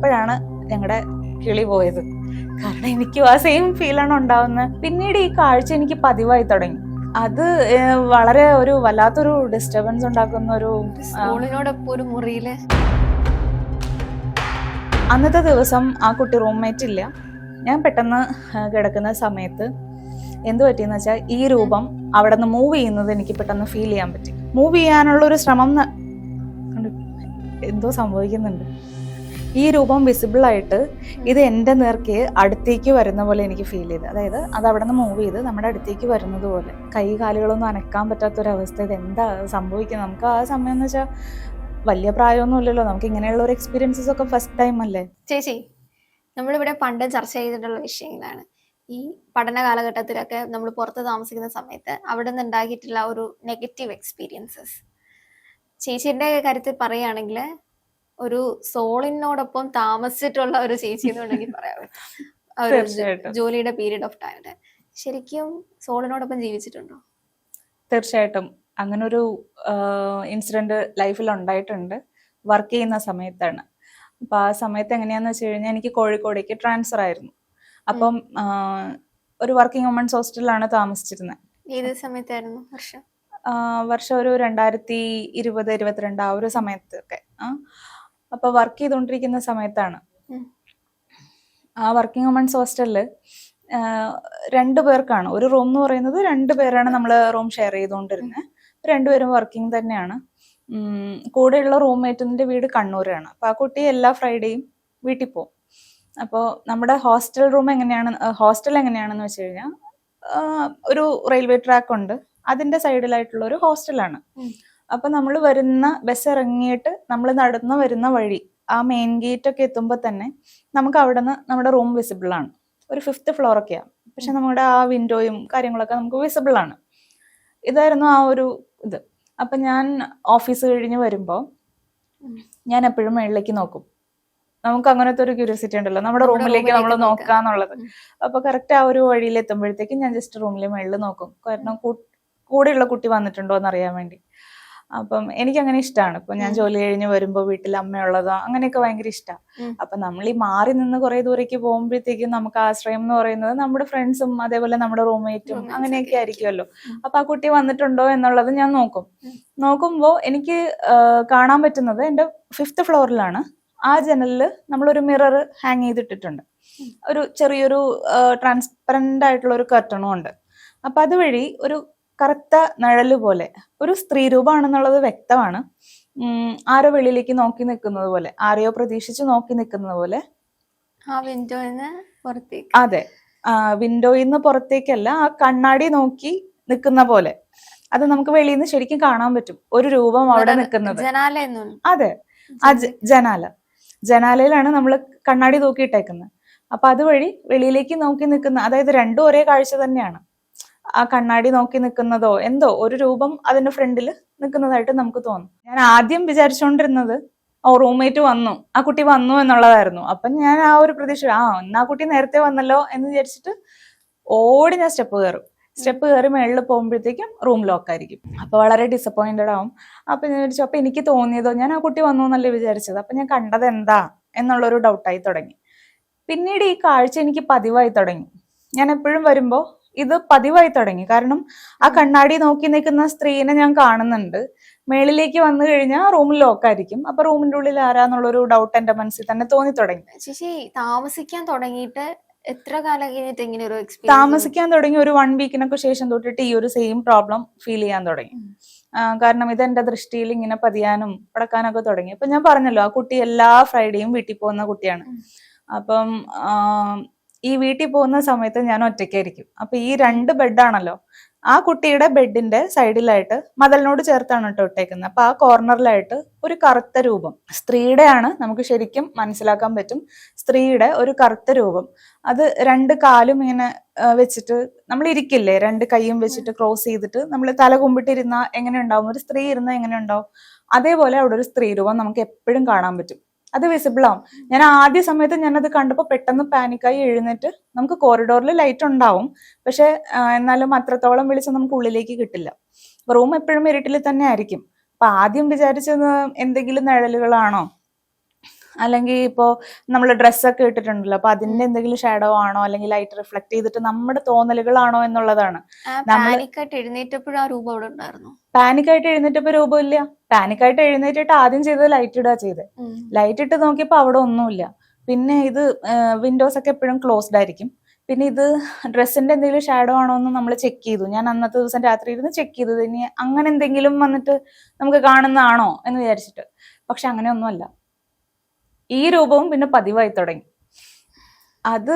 അപ്പോഴാണ് ഞങ്ങളുടെ കിളി പോയത്. കാരണം എനിക്കും ആ സെയിം ഫീലാണ് ഉണ്ടാവുന്നത് പിന്നീട് ഈ കാഴ്ച എനിക്ക് പതിവായി തുടങ്ങി. അത് വളരെ ഒരു വല്ലാത്തൊരു ഡിസ്റ്റർബൻസ് ഉണ്ടാക്കുന്ന ഒരു സ്കൂളിനോടൊപ്പം ഒരു മുറിയിൽ? അന്നത്തെ ദിവസം ആ കുട്ടി റൂംമേറ്റ് ഇല്ല. ഞാൻ പെട്ടെന്ന് കിടക്കുന്ന സമയത്ത് എന്ത് പറ്റിയെന്ന് വെച്ചാൽ ഈ രൂപം അവിടെ നിന്ന് മൂവ് ചെയ്യുന്നത് എനിക്ക് പെട്ടെന്ന് ഫീൽ ചെയ്യാൻ പറ്റി. മൂവ് ചെയ്യാനുള്ള ഒരു ശ്രമം എന്തോ സംഭവിക്കുന്നുണ്ട്. ഈ രൂപം വിസിബിൾ ആയിട്ട് ഇത് എന്റെ നേർക്ക് അടുത്തേക്ക് വരുന്ന പോലെ എനിക്ക് ഫീൽ ചെയ്ത്. അതായത് അത് അവിടെ നിന്ന് മൂവ് ചെയ്ത് നമ്മുടെ അടുത്തേക്ക് വരുന്നത് പോലെ. കൈ കാലുകളൊന്നും അനക്കാൻ പറ്റാത്തൊരവസ്ഥ ഇത് എന്താ സംഭവിക്കുന്നത്? നമുക്ക് ആ സമയം എന്ന് വെച്ചാൽ വലിയ പ്രായമൊന്നും ഇല്ലല്ലോ. നമുക്ക് ഇങ്ങനെയുള്ള ഒരു എക്സ്പീരിയൻസസ് ഒക്കെ ഫസ്റ്റ് ടൈം അല്ലേ? ചേച്ചി നമ്മളിവിടെ പണ്ട് ചർച്ച ചെയ്തിട്ടുള്ള വിഷയങ്ങളാണ്. ഈ പഠന കാലഘട്ടത്തിലൊക്കെ നമ്മൾ പുറത്ത് താമസിക്കുന്ന സമയത്ത് അവിടെ നിന്ന് ഉണ്ടാക്കിയിട്ടുള്ള ഒരു നെഗറ്റീവ് എക്സ്പീരിയൻസസ് ചേച്ചിയുടെ കാര്യത്തിൽ പറയുകയാണെങ്കിൽ ഒരു സോളിനോടൊപ്പം താമസിച്ചിട്ടുള്ള ഒരു ചേച്ചി എന്നുണ്ടെങ്കിൽ ആ ഒരു. ജോലിയുടെ പീരീഡ് ഓഫ് ടൈമിൽ ശരിക്കും സോളിനോടൊപ്പം ജീവിച്ചിട്ടുണ്ടോ? തീർച്ചയായിട്ടും. ഒരു ഇൻസിഡന്റ് ലൈഫിൽ ഉണ്ടായിട്ടുണ്ട്. വർക്ക് ചെയ്യുന്ന സമയത്താണ്. അപ്പൊ ആ സമയത്ത് എങ്ങനെയാന്ന് വെച്ച് കഴിഞ്ഞാൽ എനിക്ക് കോഴിക്കോടേക്ക് ട്രാൻസ്ഫർ ആയിരുന്നു. അപ്പം ഒരു വർക്കിംഗ് വുമൺസ് ഹോസ്റ്റലിലാണ് താമസിച്ചിരുന്നത് ഏത് സമയത്തായിരുന്നു വർഷം? വർഷം ഒരു രണ്ടായിരത്തി ഇരുപത് ഇരുപത്തിരണ്ട് ആ ഒരു സമയത്തൊക്കെ. അപ്പൊ വർക്ക് ചെയ്തുകൊണ്ടിരിക്കുന്ന സമയത്താണ്. ആ വർക്കിംഗ് വുമൺസ് ഹോസ്റ്റലിൽ രണ്ടു പേർക്കാണ്. ഒരു റൂം എന്ന് പറയുന്നത് രണ്ടു പേരാണ് നമ്മൾ റൂം ഷെയർ ചെയ്തുകൊണ്ടിരുന്നത് രണ്ടുപേരും വർക്കിംഗ് തന്നെയാണ്. കൂടെയുള്ള റൂംമേറ്റിന്റെ വീട് കണ്ണൂരാണ്. അപ്പൊ ആ കുട്ടി എല്ലാ ഫ്രൈഡേയും വീട്ടിൽ പോകും അപ്പോൾ നമ്മുടെ ഹോസ്റ്റൽ റൂം എങ്ങനെയാണ് ഹോസ്റ്റൽ എങ്ങനെയാണെന്ന് വെച്ച് കഴിഞ്ഞാൽ ഒരു റെയിൽവേ ട്രാക്ക് ഉണ്ട്. അതിന്റെ സൈഡിലായിട്ടുള്ള ഒരു ഹോസ്റ്റലാണ്. അപ്പൊ നമ്മൾ വരുന്ന ബസ് ഇറങ്ങിയിട്ട് നമ്മൾ നടന്നു വരുന്ന വഴി ആ മെയിൻ ഗേറ്റ് ഒക്കെ എത്തുമ്പോൾ തന്നെ നമുക്ക് അവിടെ നിന്ന് നമ്മുടെ റൂം വിസിബിൾ ആണ്. ഒരു ഫിഫ്ത്ത് ഫ്ലോർ ഒക്കെയാണ് പക്ഷെ നമ്മുടെ ആ വിൻഡോയും കാര്യങ്ങളൊക്കെ നമുക്ക് വിസിബിൾ ആണ്. ഇതായിരുന്നു ആ ഒരു ഇത്. അപ്പൊ ഞാൻ ഓഫീസ് കഴിഞ്ഞ് വരുമ്പോൾ ഞാൻ എപ്പോഴും മേളിലേക്ക് നോക്കും. നമുക്ക് അങ്ങനത്തെ ഒരു ക്യൂരിയോസിറ്റി ഉണ്ടല്ലോ. നമ്മുടെ റൂമിലേക്ക് നമ്മൾ. നോക്കാന്നുള്ളത്. അപ്പൊ കറക്റ്റ് ആ ഒരു വഴിയിൽ എത്തുമ്പോഴത്തേക്കും ഞാൻ ജസ്റ്റ് റൂമിലെ മേളിൽ നോക്കും. കാരണം കൂടെയുള്ള കുട്ടി വന്നിട്ടുണ്ടോ എന്ന് അറിയാൻ വേണ്ടി. അപ്പം എനിക്ക് അങ്ങനെ ഇഷ്ടമാണ് ഇപ്പൊ ഞാൻ ജോലി കഴിഞ്ഞ് വരുമ്പോ വീട്ടിൽ അമ്മയുള്ളതോ അങ്ങനെയൊക്കെ ഭയങ്കര ഇഷ്ടമാണ് അപ്പൊ നമ്മൾ ഈ മാറി നിന്ന് കുറെ ദൂരേക്ക് പോകുമ്പോഴത്തേക്കും നമുക്ക് ആശ്രയം എന്ന് പറയുന്നത് നമ്മുടെ ഫ്രണ്ട്സും അതേപോലെ നമ്മുടെ റൂംമേറ്റും അങ്ങനെയൊക്കെ ആയിരിക്കുമല്ലോ. അപ്പൊ ആ കുട്ടി വന്നിട്ടുണ്ടോ എന്നുള്ളത് ഞാൻ നോക്കും. നോക്കുമ്പോൾ നോക്കുമ്പോ എനിക്ക് കാണാൻ പറ്റുന്നത് എന്റെ ഫിഫ്ത്ത് ഫ്ലോറിലാണ്. ആ ജനലിൽ നമ്മളൊരു മിറർ ഹാങ് ചെയ്തിട്ടിട്ടുണ്ട്. ഒരു ചെറിയൊരു ട്രാൻസ്പെറന്റ് ആയിട്ടുള്ള ഒരു കർട്ടണും ഉണ്ട്. അപ്പൊ അതുവഴി ഒരു കറുത്ത നിഴൽ പോലെ ഒരു സ്ത്രീ രൂപമാണെന്നുള്ളത് വ്യക്തമാണ്. ആരോ വെളിയിലേക്ക് നോക്കി നിൽക്കുന്നത് പോലെ ആരെയോ പ്രതീക്ഷിച്ച് നോക്കി നിൽക്കുന്നത് പോലെ. ആ പുറത്തേക്ക്. അതെ. വിൻഡോയിൽ നിന്ന് പുറത്തേക്കല്ല ആ കണ്ണാടി നോക്കി നിൽക്കുന്ന പോലെ. അത് നമുക്ക് വെളിയിൽ നിന്ന് ശരിക്കും കാണാൻ പറ്റും ഒരു രൂപം അവിടെ നിൽക്കുന്നത്. അതെ. ആ ജനാല. ജനാലയിലാണ് നമ്മൾ കണ്ണാടി തൂക്കിയിട്ടേക്കുന്നത്. അപ്പൊ അതുവഴി വെളിയിലേക്ക് നോക്കി നിൽക്കുന്ന അതായത് രണ്ടും ഒരേ കാഴ്ച തന്നെയാണ്. ആ കണ്ണാടി നോക്കി നിൽക്കുന്നതോ എന്തോ ഒരു രൂപം അതിന്റെ ഫ്രണ്ടിൽ നിൽക്കുന്നതായിട്ട് നമുക്ക് തോന്നും. ഞാൻ ആദ്യം വിചാരിച്ചുകൊണ്ടിരുന്നത് ഓ റൂംമേറ്റ് വന്നു. ആ കുട്ടി വന്നു എന്നുള്ളതായിരുന്നു. അപ്പൊ ഞാൻ ആ ഒരു പ്രതീക്ഷ ആ എന്നാ കുട്ടി നേരത്തെ വന്നല്ലോ എന്ന് വിചാരിച്ചിട്ട് ഓടി ഞാൻ സ്റ്റെപ്പ് കയറും. സ്റ്റെപ്പ് കയറി മേളിൽ പോകുമ്പോഴത്തേക്കും റൂം ലോക്ക് ആയിരിക്കും. അപ്പൊ വളരെ ഡിസപ്പോയിന്റഡ് ആവും. അപ്പൊ ഞാൻ വിചാരിച്ചു അപ്പൊ എനിക്ക് തോന്നിയതോ? ഞാൻ ആ കുട്ടി വന്നു എന്നല്ലേ വിചാരിച്ചത്? അപ്പൊ ഞാൻ കണ്ടത് എന്താ? എന്നുള്ളൊരു ഡൗട്ടായി തുടങ്ങി. പിന്നീട് ഈ കാഴ്ച എനിക്ക് പതിവായി തുടങ്ങി. ഞാൻ എപ്പോഴും വരുമ്പോ ഇത് പതിവായി തുടങ്ങി. കാരണം ആ കണ്ണാടി നോക്കി നിൽക്കുന്ന സ്ത്രീനെ ഞാൻ കാണുന്നുണ്ട്. മേളിലേക്ക് വന്നു കഴിഞ്ഞാൽ റൂമിൽ ലോക്കായിരിക്കും അപ്പൊ റൂമിന്റെ ഉള്ളിൽ ആരാന്നുള്ളൊരു ഡൗട്ട് എന്റെ മനസ്സിൽ തന്നെ തോന്നി തുടങ്ങി. ചേച്ചി താമസിക്കാൻ തുടങ്ങിയിട്ട് എത്ര കാലം കഴിഞ്ഞിട്ട് ഇങ്ങനെ ഒരു താമസിക്കാൻ തുടങ്ങി ഒരു വൺ വീക്കിനൊക്കെ ശേഷം തൊട്ടിട്ട് ഈ ഒരു സെയിം പ്രോബ്ലം ഫീൽ ചെയ്യാൻ തുടങ്ങി. കാരണം ഇത് എന്റെ ദൃഷ്ടിയിൽ ഇങ്ങനെ പതിയാനും പടക്കാനൊക്കെ തുടങ്ങി. അപ്പൊ ഞാൻ പറഞ്ഞല്ലോ ആ കുട്ടി എല്ലാ ഫ്രൈഡേയും വീട്ടിൽ പോകുന്ന കുട്ടിയാണ്. അപ്പം ഈ വീട്ടിൽ പോകുന്ന സമയത്ത് ഞാൻ ഒറ്റയ്ക്കായിരിക്കും. അപ്പൊ ഈ രണ്ട് ബെഡാണല്ലോ ആ കുട്ടിയുടെ ബെഡിന്റെ സൈഡിലായിട്ട് മതലിനോട് ചേർത്താണ് കേട്ടോ ഇട്ടേക്കുന്നത്. അപ്പൊ ആ കോർണറിലായിട്ട് ഒരു കറുത്ത രൂപം. സ്ത്രീയുടെയാണ് നമുക്ക് ശരിക്കും മനസ്സിലാക്കാൻ പറ്റും. സ്ത്രീയുടെ ഒരു കറുത്ത രൂപം. അത് രണ്ട് കാലും ഇങ്ങനെ വെച്ചിട്ട് നമ്മൾ ഇരിക്കില്ലേ? രണ്ട് കൈയും വെച്ചിട്ട് ക്രോസ് ചെയ്തിട്ട് നമ്മൾ തല കുമ്പിട്ടിരുന്ന എങ്ങനെ ഉണ്ടാവും? ഒരു സ്ത്രീ ഇരുന്ന എങ്ങനെ ഉണ്ടാവും? അതേപോലെ അവിടെ ഒരു സ്ത്രീ രൂപം നമുക്ക് എപ്പോഴും കാണാൻ പറ്റും. അത് വിസിബിൾ ആവും. ഞാൻ ആദ്യ സമയത്ത് ഞാനത് കണ്ടപ്പോൾ പെട്ടെന്ന് പാനിക്കായി എഴുന്നേറ്റ് നമുക്ക് കോറിഡോറിൽ ലൈറ്റ് ഉണ്ടാവും. പക്ഷെ എന്നാലും അത്രത്തോളം വിളിച്ചാൽ നമുക്ക് ഉള്ളിലേക്ക് കിട്ടില്ല. റൂം എപ്പോഴും ഇരുട്ടിൽ തന്നെ ആയിരിക്കും. അപ്പൊ ആദ്യം വിചാരിച്ചത് എന്തെങ്കിലും നിഴലുകളാണോ? അല്ലെങ്കിൽ ഇപ്പോ നമ്മൾ ഡ്രസ്സൊക്കെ ഇട്ടിട്ടുണ്ടല്ലോ അപ്പൊ അതിന്റെ എന്തെങ്കിലും ഷാഡോ ആണോ? അല്ലെങ്കിൽ ലൈറ്റ് റിഫ്ലക്ട് ചെയ്തിട്ട് നമ്മുടെ തോന്നലുകളാണോ എന്നുള്ളതാണ്. എഴുന്നേറ്റപ്പോഴും ആ രൂപം അവിടെ ഉണ്ടായിരുന്നു. പാനിക് ആയിട്ട് എഴുന്നേറ്റപ്പോ രൂപമില്ല. പാനിക്കായിട്ട് എഴുന്നേറ്റിട്ട് ആദ്യം ചെയ്തത് ലൈറ്റ് ഇടുക ചെയ്ത്. ലൈറ്റ് ഇട്ട് നോക്കിയപ്പോ അവിടെ ഒന്നുമില്ല. പിന്നെ ഇത് വിൻഡോസ് ഒക്കെ എപ്പോഴും ക്ലോസ്ഡ് ആയിരിക്കും. പിന്നെ ഇത് ഡ്രസ്സിന്റെ എന്തെങ്കിലും ഷാഡോ ആണോ എന്ന് നമ്മൾ ചെക്ക് ചെയ്തു. ഞാൻ അന്നത്തെ ദിവസം രാത്രി ഇരുന്ന് ചെക്ക് ചെയ്തു. ഇനി അങ്ങനെ എന്തെങ്കിലും വന്നിട്ട് നമുക്ക് കാണുന്നതാണോ എന്ന് വിചാരിച്ചിട്ട്. പക്ഷെ അങ്ങനെ ഒന്നുമല്ല ഈ രൂപവും പിന്നെ പതിവായി തുടങ്ങി. അത്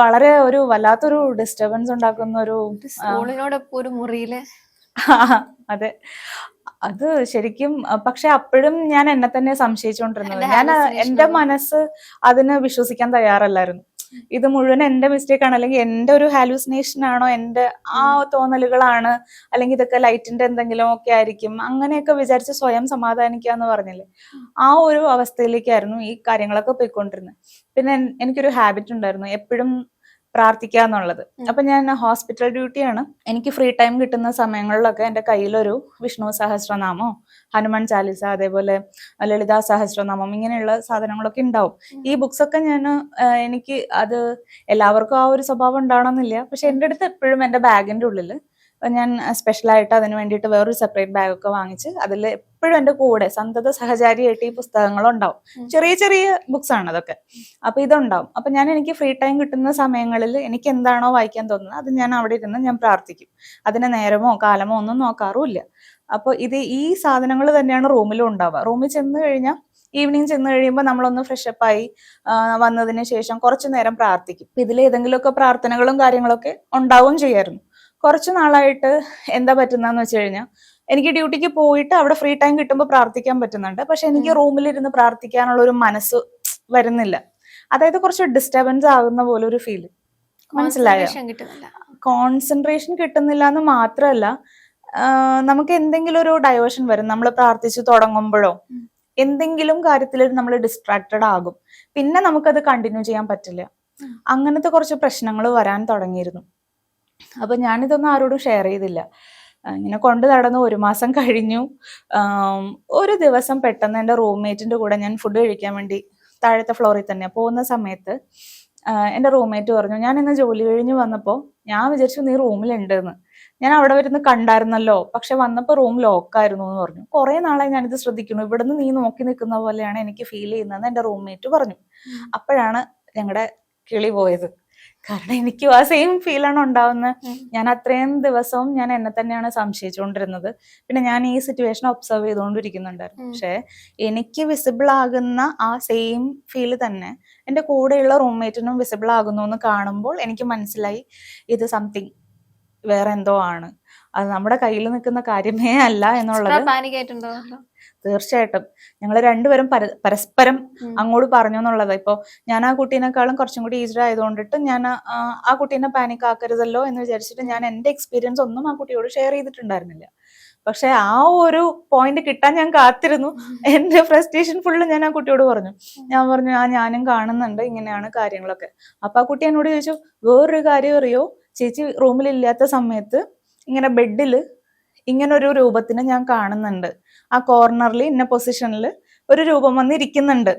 വളരെ ഒരു വല്ലാത്തൊരു ഡിസ്റ്റർബൻസ് ഉണ്ടാക്കുന്ന ഒരു സ്കൂളിനോടൊപ്പം ഒരു മുറിയിൽ അതെ. അത് ശരിക്കും പക്ഷെ അപ്പോഴും ഞാൻ എന്നെ തന്നെ സംശയിച്ചുകൊണ്ടിരുന്നത്. ഞാൻ എന്റെ മനസ്സ് അതിന് വിശ്വസിക്കാൻ തയ്യാറല്ലായിരുന്നു. ഇത് മുഴുവൻ എന്റെ മിസ്റ്റേക്ക് ആണ്. അല്ലെങ്കിൽ എന്റെ ഒരു ഹാലൂസിനേഷൻ ആണോ എന്റെ ആ തോന്നലുകളാണ് അല്ലെങ്കിൽ ഇതൊക്കെ ലൈറ്റിന്റെ എന്തെങ്കിലും ഒക്കെ ആയിരിക്കും അങ്ങനെയൊക്കെ വിചാരിച്ച് സ്വയം സമാധാനിക്കുക എന്ന് പറഞ്ഞില്ലേ? ആ ഒരു അവസ്ഥയിലേക്കായിരുന്നു ഈ കാര്യങ്ങളൊക്കെ പോയിക്കൊണ്ടിരുന്നത്. പിന്നെ എനിക്കൊരു ഹാബിറ്റ് ഉണ്ടായിരുന്നു. എപ്പോഴും പ്രാർത്ഥിക്കുക എന്നുള്ളത് അപ്പൊ ഞാൻ ഹോസ്പിറ്റൽ ഡ്യൂട്ടിയാണ്. എനിക്ക് ഫ്രീ ടൈം കിട്ടുന്ന സമയങ്ങളിലൊക്കെ എന്റെ കയ്യിലൊരു വിഷ്ണു സഹസ്രനാമോ ഹനുമാൻ ചാലിസ അതേപോലെ ലളിതാ സഹസ്രനാമം ഇങ്ങനെയുള്ള സാധനങ്ങളൊക്കെ ഉണ്ടാവും. ഈ ബുക്സ് ഒക്കെ ഞാൻ എനിക്ക് അത് എല്ലാവർക്കും ആ ഒരു സ്വഭാവം ഉണ്ടാവണമെന്നില്ല. പക്ഷെ എന്റെ അടുത്ത് എപ്പോഴും എന്റെ ബാഗിന്റെ ഉള്ളിൽ ഞാൻ സ്പെഷ്യലായിട്ട് അതിന് വേണ്ടിയിട്ട് വേറൊരു സെപ്പറേറ്റ് ബാഗൊക്കെ വാങ്ങിച്ച് അതിൽ എപ്പോഴും എന്റെ കൂടെ സന്തത സഹചാരിയായിട്ട് ഈ പുസ്തകങ്ങൾ ഉണ്ടാവും. ചെറിയ ചെറിയ ബുക്സ് ആണ് അതൊക്കെ. അപ്പൊ ഇതുണ്ടാവും. അപ്പൊ ഞാൻ എനിക്ക് ഫ്രീ ടൈം കിട്ടുന്ന സമയങ്ങളിൽ എനിക്ക് എന്താണോ വായിക്കാൻ തോന്നുന്നത് അത് ഞാൻ അവിടെ ഇരുന്ന് ഞാൻ പ്രാർത്ഥിക്കും. അതിന് നേരമോ കാലമോ ഒന്നും നോക്കാറുമില്ല. അപ്പൊ ഇത് ഈ സാധനങ്ങൾ തന്നെയാണ് റൂമിലും ഉണ്ടാവുക. റൂമിൽ ചെന്ന് കഴിഞ്ഞാൽ ഈവനിങ് ചെന്ന് കഴിയുമ്പോൾ നമ്മളൊന്ന് ഫ്രഷപ്പ് ആയി വന്നതിന് ശേഷം കുറച്ചു നേരം പ്രാർത്ഥിക്കും. ഇതിൽ ഏതെങ്കിലുമൊക്കെ പ്രാർത്ഥനകളും കാര്യങ്ങളൊക്കെ ഉണ്ടാവും ചെയ്യായിരുന്നു. കുറച്ച് നാളായിട്ട് എന്താ പറ്റുന്നതെന്ന് വെച്ച് കഴിഞ്ഞാൽ എനിക്ക് ഡ്യൂട്ടിക്ക് പോയിട്ട് അവിടെ ഫ്രീ ടൈം കിട്ടുമ്പോൾ പ്രാർത്ഥിക്കാൻ പറ്റുന്നുണ്ട്. പക്ഷെ എനിക്ക്. റൂമിലിരുന്ന് പ്രാർത്ഥിക്കാനുള്ള ഒരു മനസ്സ് വരുന്നില്ല. അതായത് കുറച്ച് ഡിസ്റ്റർബൻസ് ആകുന്ന പോലെ ഒരു ഫീൽ മനസ്സിലായോ? കോൺസെൻട്രേഷൻ കിട്ടുന്നില്ല. എന്ന് മാത്രമല്ല നമുക്ക് എന്തെങ്കിലും ഒരു ഡൈവേർഷൻ വരും. നമ്മൾ പ്രാർത്ഥിച്ചു തുടങ്ങുമ്പോഴോ. എന്തെങ്കിലും കാര്യത്തിൽ നമ്മൾ ഡിസ്ട്രാക്റ്റഡ് ആകും. പിന്നെ നമുക്കത് കണ്ടിന്യൂ ചെയ്യാൻ പറ്റില്ല. അങ്ങനത്തെ കുറച്ച് പ്രശ്നങ്ങൾ വരാൻ തുടങ്ങിയിരുന്നു. അപ്പൊ ഞാനിതൊന്നും ആരോടും ഷെയർ ചെയ്തില്ല. ഇങ്ങനെ കൊണ്ട് നടന്നു ഒരു മാസം കഴിഞ്ഞു. ഒരു ദിവസം പെട്ടെന്ന് എന്റെ റൂംമേറ്റിന്റെ കൂടെ ഞാൻ ഫുഡ് കഴിക്കാൻ വേണ്ടി താഴത്തെ ഫ്ലോറിൽ തന്നെ പോകുന്ന സമയത്ത് എന്റെ റൂംമേറ്റ് പറഞ്ഞു ഞാൻ ഇന്ന് ജോലി കഴിഞ്ഞ് വന്നപ്പോൾ ഞാൻ വിചാരിച്ചു നീ റൂമിലുണ്ടെന്ന്. ഞാൻ അവിടെ വരുന്ന കണ്ടായിരുന്നല്ലോ പക്ഷെ വന്നപ്പോൾ റൂം ലോക്കായിരുന്നു എന്ന് പറഞ്ഞു. കുറേ നാളെ ഞാനിത് ശ്രദ്ധിക്കുന്നു. ഇവിടുന്ന് നീ നോക്കി നിൽക്കുന്ന പോലെയാണ് എനിക്ക് ഫീൽ ചെയ്യുന്നതെന്ന് എന്റെ റൂംമേറ്റ് പറഞ്ഞു. അപ്പോഴാണ് ഞങ്ങളുടെ കിളി പോയത്. കാരണം എനിക്കും ആ സെയിം ഫീലാണ് ഉണ്ടാവുന്നത്. ഞാൻ അത്രയും ദിവസവും ഞാൻ എന്നെ തന്നെയാണ് സംശയിച്ചുകൊണ്ടിരുന്നത്. പിന്നെ ഞാൻ ഈ സിറ്റുവേഷൻ ഒബ്സർവ് ചെയ്തുകൊണ്ടിരിക്കുന്നുണ്ടായിരുന്നു. പക്ഷേ എനിക്ക് വിസിബിൾ ആകുന്ന ആ സെയിം ഫീൽ തന്നെ എന്റെ കൂടെയുള്ള റൂംമേറ്റിനും വിസിബിൾ ആകുന്നു എന്ന് കാണുമ്പോൾ എനിക്ക് മനസ്സിലായി ഇത് സംതിങ് വേറെ എന്തോ ആണ്. അത് നമ്മുടെ കയ്യിൽ നിൽക്കുന്ന കാര്യമേ അല്ല എന്നുള്ളത്. തീർച്ചയായിട്ടും. ഞങ്ങൾ രണ്ടുപേരും പര- പരസ്പരം അങ്ങോട്ട് പറഞ്ഞു എന്നുള്ളത്. ഇപ്പൊ ഞാൻ ആ കുട്ടീനെക്കാളും കുറച്ചും കൂടി ഈസ്ഡ് ആയതുകൊണ്ടിട്ട് ഞാൻ ആ ആ കുട്ടീനെ പാനിക് ആക്കരുതല്ലോ എന്ന് വിചാരിച്ചിട്ട് ഞാൻ എന്റെ എക്സ്പീരിയൻസ് ഒന്നും ആ കുട്ടിയോട് ഷെയർ ചെയ്തിട്ടുണ്ടായിരുന്നില്ല. പക്ഷെ ആ ഒരു പോയിന്റ് കിട്ടാൻ ഞാൻ കാത്തിരുന്നു. എന്റെ ഫ്രസ്ട്രേഷൻ ഫുള്ള് ഞാൻ ആ കുട്ടിയോട് പറഞ്ഞു. ഞാൻ പറഞ്ഞു ആ ഞാനും കാണുന്നുണ്ട് ഇങ്ങനെയാണ് കാര്യങ്ങളൊക്കെ. അപ്പൊ ആ കുട്ടി എന്നോട് ചോദിച്ചു വേറൊരു കാര്യം അറിയോ? ചേച്ചി റൂമിലില്ലാത്ത സമയത്ത് ഇങ്ങനെ ബെഡിൽ ഇങ്ങനെ ഒരു രൂപത്തിന് ഞാൻ കാണുന്നുണ്ട്. ആ കോർണറിൽ ഇന്ന പൊസിഷനിൽ ഒരു രൂപം വന്നിരിക്കുന്നുണ്ട്.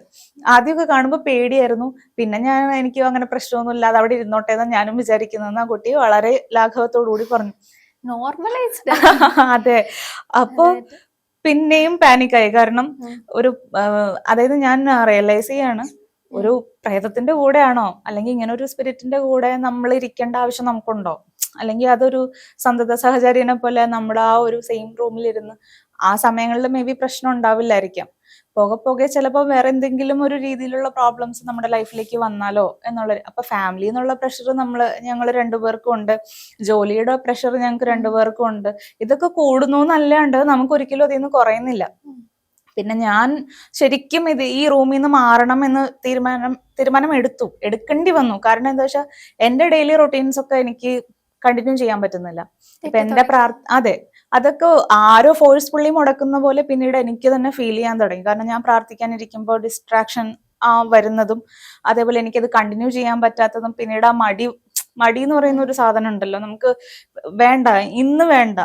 ആദ്യമൊക്കെ കാണുമ്പോൾ പേടിയായിരുന്നു. പിന്നെ ഞാൻ എനിക്ക് അങ്ങനെ പ്രശ്നമൊന്നും ഇല്ലാതെ അവിടെ ഇരുന്നോട്ടെ എന്ന് ഞാനും വിചാരിക്കുന്നതെന്ന് ആ കുട്ടി വളരെ ലാഘവത്തോടു കൂടി പറഞ്ഞു. നോർമലൈസ്ഡ് അതെ. അപ്പോൾ പിന്നെയും പാനിക്കായി കാരണം ഒരു അതായത് ഞാൻ റിയലൈസ് ചെയ്യാണ്. ഒരു പ്രേതത്തിന്റെ കൂടെയാണോ? അല്ലെങ്കിൽ ഇങ്ങനെ ഒരു സ്പിരിറ്റിന്റെ കൂടെ നമ്മൾ ഇരിക്കേണ്ട ആവശ്യം നമുക്കുണ്ടോ? അല്ലെങ്കിൽ അതൊരു സന്തത സഹചാരിനെ പോലെ നമ്മുടെ ആ ഒരു സെയിം റൂമിലിരുന്ന് ആ സമയങ്ങളിൽ മേ ബി പ്രശ്നം ഉണ്ടാവില്ലായിരിക്കാം. പോകെ പോകെ ചിലപ്പോൾ വേറെ എന്തെങ്കിലും ഒരു രീതിയിലുള്ള പ്രോബ്ലംസ് നമ്മുടെ ലൈഫിലേക്ക് വന്നാലോ എന്നുള്ള അപ്പൊ ഫാമിലി എന്നുള്ള പ്രഷർ നമ്മൾ ഞങ്ങൾ രണ്ടുപേർക്കും ഉണ്ട്. ജോലിയുടെ പ്രഷർ ഞങ്ങൾക്ക് രണ്ടുപേർക്കും ഉണ്ട്. ഇതൊക്കെ കൂടുന്നു എന്നല്ലാണ്ട് നമുക്ക് ഒരിക്കലും അതിൽ നിന്ന് കുറയുന്നില്ല പിന്നെ ഞാൻ ശരിക്കും ഇത് ഈ റൂമിൽ നിന്ന് മാറണം എന്ന് തീരുമാനം തീരുമാനം എടുത്തു. എടുക്കേണ്ടി വന്നു. കാരണം എന്താ വെച്ചാൽ എന്റെ ഡെയിലി റൊട്ടീൻസ് ഒക്കെ എനിക്ക് കണ്ടിന്യൂ ചെയ്യാൻ പറ്റുന്നില്ല. ഇപ്പൊ എന്റെ പ്രാർ അതെ. അതൊക്കെ ആരോ ഫോഴ്സ്ഫുള്ളി മുടക്കുന്ന പോലെ പിന്നീട് എനിക്ക് തന്നെ ഫീൽ ചെയ്യാൻ തുടങ്ങി. കാരണം ഞാൻ പ്രാർത്ഥിക്കാനിരിക്കുമ്പോൾ ഡിസ്ട്രാക്ഷൻ വരുന്നതും അതേപോലെ എനിക്കത് കണ്ടിന്യൂ ചെയ്യാൻ പറ്റാത്തതും പിന്നീട് ആ മടി മടി എന്ന് പറയുന്ന ഒരു സാധനം ഉണ്ടല്ലോ. നമുക്ക് വേണ്ട ഇന്ന് വേണ്ട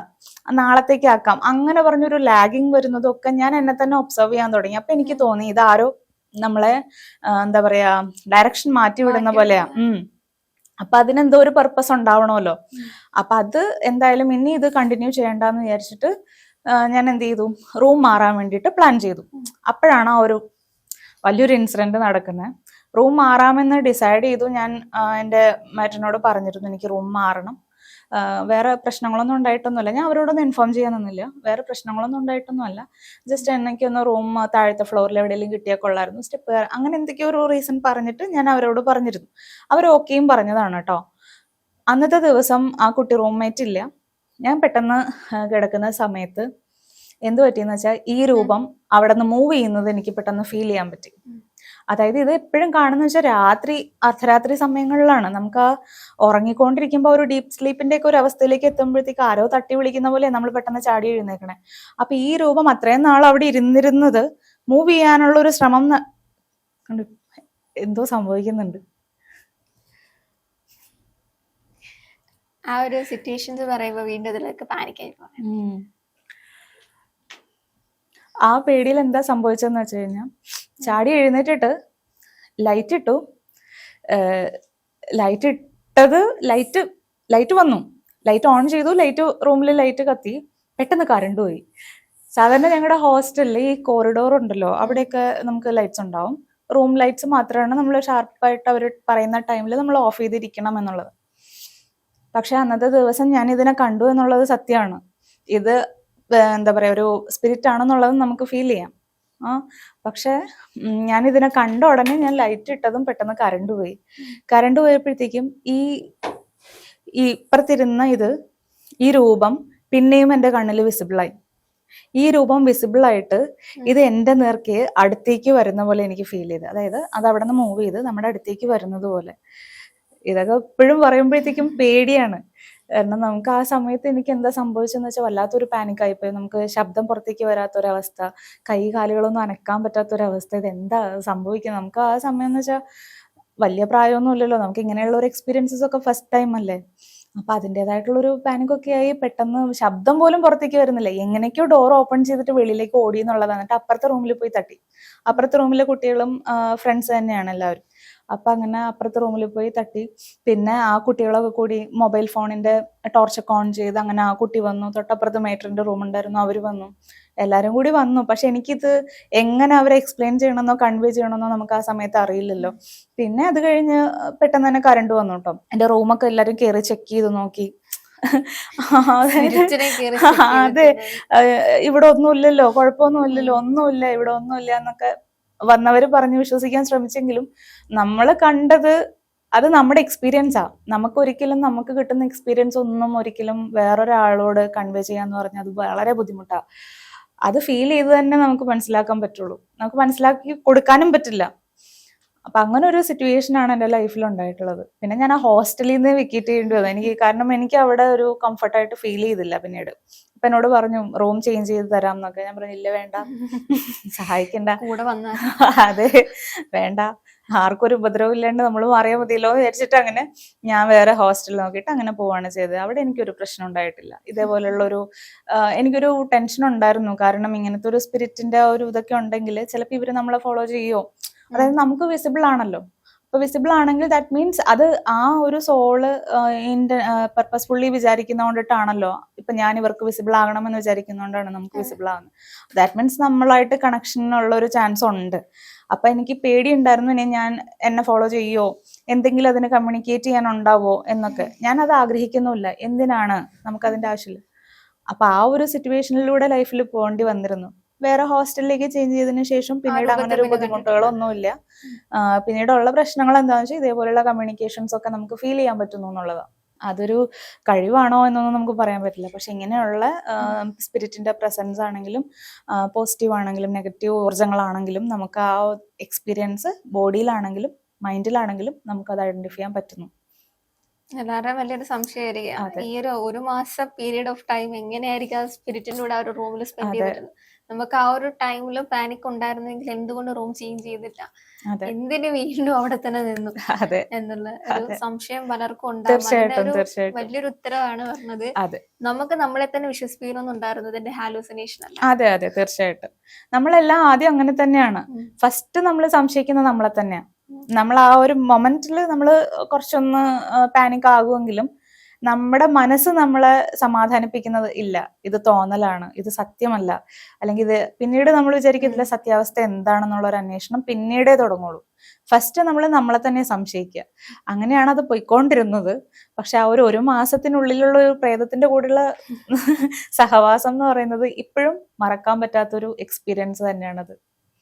നാളത്തേക്ക് ആക്കാം. അങ്ങനെ പറഞ്ഞൊരു ലാഗിങ് വരുന്നതും ഒക്കെ ഞാൻ എന്നെ തന്നെ ഒബ്സർവ് ചെയ്യാൻ തുടങ്ങി. അപ്പൊ എനിക്ക് തോന്നി ഇതാരോ നമ്മളെ എന്താ പറയാ ഡയറക്ഷൻ മാറ്റി വിടുന്ന പോലെയാ. ഉം. അപ്പൊ അതിനെന്തോ ഒരു പർപ്പസ് ഉണ്ടാവണമല്ലോ. അപ്പൊ അത് എന്തായാലും ഇനി ഇത് കണ്ടിന്യൂ ചെയ്യണ്ടെന്ന് വിചാരിച്ചിട്ട് ഞാൻ എന്ത് ചെയ്തു? റൂം മാറാൻ വേണ്ടിയിട്ട് പ്ലാൻ ചെയ്തു. അപ്പോഴാണ് ആ ഒരു വലിയൊരു ഇൻസിഡന്റ് നടക്കുന്നത് റൂം മാറാമെന്ന് ഡിസൈഡ് ചെയ്തു. ഞാൻ എന്റെ മാറ്റിനോട് പറഞ്ഞിരുന്നു എനിക്ക് റൂം മാറണം. വേറെ പ്രശ്നങ്ങളൊന്നും ഉണ്ടായിട്ടൊന്നുമില്ല. ഞാൻ അവരോടൊന്നും ഇൻഫോം ചെയ്യാനൊന്നുമില്ല വേറെ പ്രശ്നങ്ങളൊന്നും ഉണ്ടായിട്ടൊന്നുമല്ല. ജസ്റ്റ് എനിക്കൊന്ന് റൂം താഴത്തെ ഫ്ലോറിൽ എവിടെയെങ്കിലും കിട്ടിയാൽ കൊള്ളായിരുന്നു സ്റ്റെപ്പ് അങ്ങനെ എന്തൊക്കെയോ ഒരു റീസൺ പറഞ്ഞിട്ട് ഞാൻ അവരോട് പറഞ്ഞിരുന്നു. അവർ ഓക്കെയും പറഞ്ഞതാണ് കേട്ടോ അന്നത്തെ ദിവസം ആ കുട്ടി റൂംമേറ്റ് ഇല്ല. ഞാൻ പെട്ടെന്ന് കിടക്കുന്ന സമയത്ത് എന്ത് പറ്റിയെന്ന് വെച്ചാൽ ഈ രൂപം അവിടെ നിന്ന് മൂവ് ചെയ്യുന്നത് എനിക്ക് പെട്ടെന്ന് ഫീൽ ചെയ്യാൻ പറ്റി. അതായത് ഇത് എപ്പോഴും കാണുന്ന വെച്ചാൽ രാത്രി അർദ്ധരാത്രി സമയങ്ങളിലാണ്. നമുക്ക് ആ ഉറങ്ങിക്കൊണ്ടിരിക്കുമ്പോൾ ഒരു ഡീപ്പ് സ്ലീപ്പിന്റെ ഒക്കെ ഒരു അവസ്ഥയിലേക്ക് എത്തുമ്പോഴത്തേക്ക് ആരോ തട്ടി വിളിക്കുന്ന പോലെ നമ്മൾ പെട്ടെന്ന് ചാടി എഴുന്നേക്കണേ. അപ്പൊ ഈ രൂപം അത്രയും നാൾ അവിടെ ഇരുന്നിരുന്നത് മൂവ് ചെയ്യാനുള്ള ഒരു ശ്രമം എന്തോ സംഭവിക്കുന്നുണ്ട്. ആ ഒരു സിറ്റുവേഷൻസ് പറയുമ്പോൾ വീണ്ടും ഇതിലേക്ക് പാനിക്കായി ആ പേടിയിൽ എന്താ സംഭവിച്ചതെന്ന് വെച്ച് കഴിഞ്ഞാൽ ചാടി എഴുന്നേറ്റിട്ട് ലൈറ്റ് ഇട്ടു. ലൈറ്റ് ഇട്ടത് ലൈറ്റ് ലൈറ്റ് വന്നു. ലൈറ്റ് ഓൺ ചെയ്തു ലൈറ്റ് റൂമിൽ ലൈറ്റ് കത്തി. പെട്ടെന്ന് കറണ്ട് പോയി. സാധാരണ ഞങ്ങളുടെ ഹോസ്റ്റലിൽ ഈ കോറിഡോർ ഉണ്ടല്ലോ അവിടെയൊക്കെ നമുക്ക് ലൈറ്റ്സ് ഉണ്ടാവും. റൂം ലൈറ്റ്സ് മാത്രമാണ് നമ്മൾ ഷാർപ്പായിട്ട് അവർ പറയുന്ന ടൈമിൽ നമ്മൾ ഓഫ് ചെയ്തിരിക്കണം എന്നുള്ളത്. പക്ഷെ അന്നത്തെ ദിവസം ഞാൻ ഇതിനെ കണ്ടു എന്നുള്ളത് സത്യമാണ്. ഇത് എന്താ പറയാ ഒരു സ്പിരിറ്റ് ആണെന്നുള്ളത് നമുക്ക് ഫീൽ ചെയ്യാം. ആ പക്ഷെ ഞാൻ ഇതിനെ കണ്ട ഉടനെ ഞാൻ ലൈറ്റ് ഇട്ടതും പെട്ടെന്ന് കറണ്ട് പോയി. കറണ്ട് പോയപ്പോഴത്തേക്കും ഈ ഇപ്പുറത്തിരുന്ന ഇത് ഈ രൂപം പിന്നെയും എന്റെ കണ്ണിൽ വിസിബിളായി ഈ രൂപം വിസിബിൾ ആയിട്ട് ഇത് എന്റെ നേർക്ക് അടുത്തേക്ക് വരുന്ന പോലെ എനിക്ക് ഫീൽ ചെയ്ത്. അതായത് അത് അവിടെ നിന്ന് മൂവ് ചെയ്ത് നമ്മുടെ അടുത്തേക്ക് വരുന്നത് പോലെ. ഇതൊക്കെ എപ്പോഴും പറയുമ്പോഴത്തേക്കും പേടിയാണ്. കാരണം നമുക്ക് ആ സമയത്ത് എനിക്ക് എന്താ സംഭവിച്ചെന്ന് വെച്ചാൽ വല്ലാത്തൊരു പാനിക് ആയിപ്പോയി. നമുക്ക് ശബ്ദം പുറത്തേക്ക് വരാത്തൊരവസ്ഥ കൈ കാലുകളൊന്നും അനക്കാൻ പറ്റാത്തൊരവസ്ഥ ഇത് എന്താ സംഭവിക്കുന്നത് നമുക്ക് ആ സമയം എന്ന് വെച്ചാൽ വലിയ പ്രായമൊന്നും ഇല്ലല്ലോ. നമുക്ക് ഇങ്ങനെയുള്ള ഒരു എക്സ്പീരിയൻസസ് ഒക്കെ ഫസ്റ്റ് ടൈം അല്ലേ? അപ്പൊ അതിന്റെതായിട്ടുള്ള ഒരു പാനിക് ഒക്കെ ആയി പെട്ടെന്ന് ശബ്ദം പോലും പുറത്തേക്ക് വരുന്നില്ല. എങ്ങനെയൊക്കെയോ ഡോർ ഓപ്പൺ ചെയ്തിട്ട് വെളിയിലേക്ക് ഓടി എന്നുള്ളതാണ്. എന്നിട്ട് അപ്പുറത്തെ റൂമിൽ പോയി തട്ടി. അപ്പുറത്തെ റൂമിലെ കുട്ടികളും ഫ്രണ്ട്സ് തന്നെയാണ് എല്ലാവരും. അപ്പൊ അങ്ങനെ അപ്പുറത്തെ റൂമിൽ പോയി തട്ടി. പിന്നെ ആ കുട്ടികളൊക്കെ കൂടി മൊബൈൽ ഫോണിന്റെ ടോർച്ചൊക്കെ ഓൺ ചെയ്ത് അങ്ങനെ ആ കുട്ടി വന്നു. തൊട്ടപ്പുറത്ത് മേറ്ററിന്റെ റൂം ഉണ്ടായിരുന്നു. അവർ വന്നു. എല്ലാരും കൂടി വന്നു. പക്ഷെ എനിക്കിത് എങ്ങനെ അവരെ എക്സ്പ്ലെയിൻ ചെയ്യണമെന്നോ കൺവേ ചെയ്യണമെന്നോ നമുക്ക് ആ സമയത്ത് അറിയില്ലല്ലോ. പിന്നെ അത് കഴിഞ്ഞ് പെട്ടെന്ന് തന്നെ കറണ്ട് വന്നു കേട്ടോ. എന്റെ റൂമൊക്കെ എല്ലാരും കയറി ചെക്ക് ചെയ്ത് നോക്കി. അതെ. ഇവിടെ ഒന്നുമില്ലല്ലോ. കുഴപ്പമൊന്നുമില്ലല്ലോ. ഒന്നുമില്ല. ഇവിടെ ഒന്നുമില്ല എന്നൊക്കെ വന്നവര് പറഞ്ഞു വിശ്വസിക്കാൻ ശ്രമിച്ചെങ്കിലും നമ്മൾ കണ്ടത് അത് നമ്മുടെ എക്സ്പീരിയൻസാ നമുക്ക് ഒരിക്കലും നമുക്ക് കിട്ടുന്ന എക്സ്പീരിയൻസ് ഒന്നും ഒരിക്കലും വേറൊരാളോട് കൺവേ ചെയ്യാന്ന് പറഞ്ഞാൽ അത് വളരെ ബുദ്ധിമുട്ടാ. അത് ഫീൽ ചെയ്ത് തന്നെ നമുക്ക് മനസ്സിലാക്കാൻ പറ്റുള്ളൂ. നമുക്ക് മനസ്സിലാക്കി കൊടുക്കാനും പറ്റില്ല. അപ്പൊ അങ്ങനെ ഒരു സിറ്റുവേഷൻ ആണ് എന്റെ ലൈഫിൽ ഉണ്ടായിട്ടുള്ളത്. പിന്നെ ഞാൻ ആ ഹോസ്റ്റലിൽ നിന്ന് വെക്കേറ്റ് ചെയ്യേണ്ടി വന്നു. എനിക്ക് കാരണം എനിക്ക് അവിടെ ഒരു കംഫർട്ടായിട്ട് ഫീൽ ചെയ്തില്ല പിന്നീട്. അപ്പൊ എന്നോട് പറഞ്ഞു റൂം ചേഞ്ച് ചെയ്ത് തരാം എന്നൊക്കെ ഞാൻ പറഞ്ഞു ഇല്ല വേണ്ട. സഹായിക്കണ്ട. കൂടെ വന്ന. അതെ. വേണ്ട. ആർക്കൊരു ഒരു ഉപദ്രവം ഇല്ലാണ്ട് നമ്മൾ മാറിയാൽ മതിയല്ലോ എന്ന് വിചാരിച്ചിട്ട് അങ്ങനെ ഞാൻ വേറെ ഹോസ്റ്റൽ നോക്കിയിട്ട് അങ്ങനെ പോവാണ് ചെയ്തത്. അവിടെ എനിക്കൊരു പ്രശ്നം ഉണ്ടായിട്ടില്ല. ഇതേപോലുള്ള ഒരു എനിക്കൊരു ടെൻഷൻ ഉണ്ടായിരുന്നു. കാരണം ഇങ്ങനത്തെ ഒരു സ്പിരിറ്റിന്റെ ഒരു ഇതൊക്കെ ഉണ്ടെങ്കിൽ ചിലപ്പോൾ ഇവർ നമ്മളെ ഫോളോ ചെയ്യോ? അതായത് നമുക്ക് വിസിബിൾ ആണല്ലോ. അപ്പൊ വിസിബിൾ ആണെങ്കിൽ ദാറ്റ് മീൻസ് അത് ആ ഒരു സോൾ പർപ്പസ്ഫുള്ളി വിചാരിക്കുന്നതുകൊണ്ടിട്ടാണല്ലോ ഇപ്പൊ ഞാൻ ഇവർക്ക് വിസിബിൾ ആകണമെന്ന് വിചാരിക്കുന്നതുകൊണ്ടാണ് നമുക്ക് വിസിബിൾ ആകുന്നത് ദാറ്റ് മീൻസ് നമ്മളായിട്ട് കണക്ഷൻ ഉള്ള ഒരു ചാൻസ് ഉണ്ട്. അപ്പൊ എനിക്ക് പേടി ഉണ്ടായിരുന്നു ഇനി ഞാൻ എന്നെ ഫോളോ ചെയ്യോ? എന്തെങ്കിലും അതിന് കമ്മ്യൂണിക്കേറ്റ് ചെയ്യാൻ ഉണ്ടാവോ എന്നൊക്കെ. ഞാൻ അത് ആഗ്രഹിക്കുന്നുമില്ല. എന്തിനാണ്? നമുക്ക് അതിന്റെ ആവശ്യമില്ല. അപ്പൊ ആ ഒരു സിറ്റുവേഷനിലൂടെ ലൈഫിൽ പോകേണ്ടി വന്നിരുന്നു. വേറെ ഹോസ്റ്റലിലേക്ക് ചേഞ്ച് ചെയ്തതിനു ശേഷം പിന്നീട് അങ്ങനെ ഒരു ബുദ്ധിമുട്ടുകളൊന്നുമില്ല. പിന്നീടുള്ള പ്രശ്നങ്ങൾ എന്താണെന്ന് വെച്ചാൽ ഇതേപോലെയുള്ള കമ്മ്യൂണിക്കേഷൻസ് ഒക്കെ നമുക്ക് ഫീൽ ചെയ്യാൻ പറ്റുന്നു എന്നുള്ളതാണ് അതൊരു കഴിവാണോ എന്നൊന്നും നമുക്ക് പറയാൻ പറ്റില്ല. പക്ഷെ ഇങ്ങനെയുള്ള സ്പിരിറ്റിന്റെ പ്രസൻസ് ആണെങ്കിലും പോസിറ്റീവ് ആണെങ്കിലും നെഗറ്റീവ് ഊർജങ്ങളാണെങ്കിലും നമുക്ക് ആ എക്സ്പീരിയൻസ് ബോഡിയിലാണെങ്കിലും മൈൻഡിലാണെങ്കിലും നമുക്ക് അത് ഐഡന്റിഫൈ ചെയ്യാൻ പറ്റുന്നു. എല്ലാവരുടെയും വലിയൊരു സംശയമായിരിക്കും ഈ ഒരു ഒരു മാസം പീരീഡ് ഓഫ് ടൈം എങ്ങനെയായിരിക്കും ആ സ്പിരിറ്റിന്റെ കൂടെ ആ ഒരു റൂമിൽ സ്പെൻഡ്. ചെയ്തിരുന്നത് നമുക്ക് ആ ഒരു ടൈമിൽ പാനിക് ഉണ്ടായിരുന്നെങ്കിൽ എന്തുകൊണ്ട് റൂം ചേഞ്ച് ചെയ്തില്ല? എന്തിന് വീണ്ടും അവിടെ തന്നെ നിന്നു? അതെ. എന്നുള്ള ഒരു സംശയം പലർക്കും ഉണ്ടാകും വലിയൊരു ഉത്തരവാണ് പറഞ്ഞത്. അതെ. നമുക്ക് നമ്മളെ തന്നെ വിശ്വസിപ്പിക്കണമെന്നുണ്ടായിരുന്നു ഇതിന്റെ ഹാലൂസിനേഷൻ അല്ല. അതെ അതെ തീർച്ചയായിട്ടും. നമ്മളെല്ലാം ആദ്യം അങ്ങനെ തന്നെയാണ്. ഫസ്റ്റ് നമ്മൾ സംശയിക്കുന്നത് നമ്മളെ തന്നെയാണ് നമ്മൾ ആ ഒരു മൊമെന്റിൽ നമ്മൾ കുറച്ചൊന്ന് പാനിക് ആകുമെങ്കിലും നമ്മുടെ മനസ്സ് നമ്മളെ സമാധാനിപ്പിക്കുന്നത് ഇല്ല. ഇത് തോന്നലാണ്. ഇത് സത്യമല്ല. അല്ലെങ്കിൽ ഇത് പിന്നീട് നമ്മൾ വിചാരിക്കും ഇതിലെ സത്യാവസ്ഥ എന്താണെന്നുള്ള ഒരു അന്വേഷണം പിന്നീടേ തുടങ്ങുള്ളൂ. ഫസ്റ്റ് നമ്മൾ നമ്മളെ തന്നെ സംശയിക്കുക. അങ്ങനെയാണ് അത് പോയിക്കൊണ്ടിരുന്നത്. പക്ഷെ ആ ഒരു ഒരു മാസത്തിനുള്ളിലുള്ള ഒരു പ്രേതത്തിന്റെ കൂടെയുള്ള സഹവാസം എന്ന് പറയുന്നത് ഇപ്പോഴും മറക്കാൻ പറ്റാത്തൊരു എക്സ്പീരിയൻസ് തന്നെയാണത്.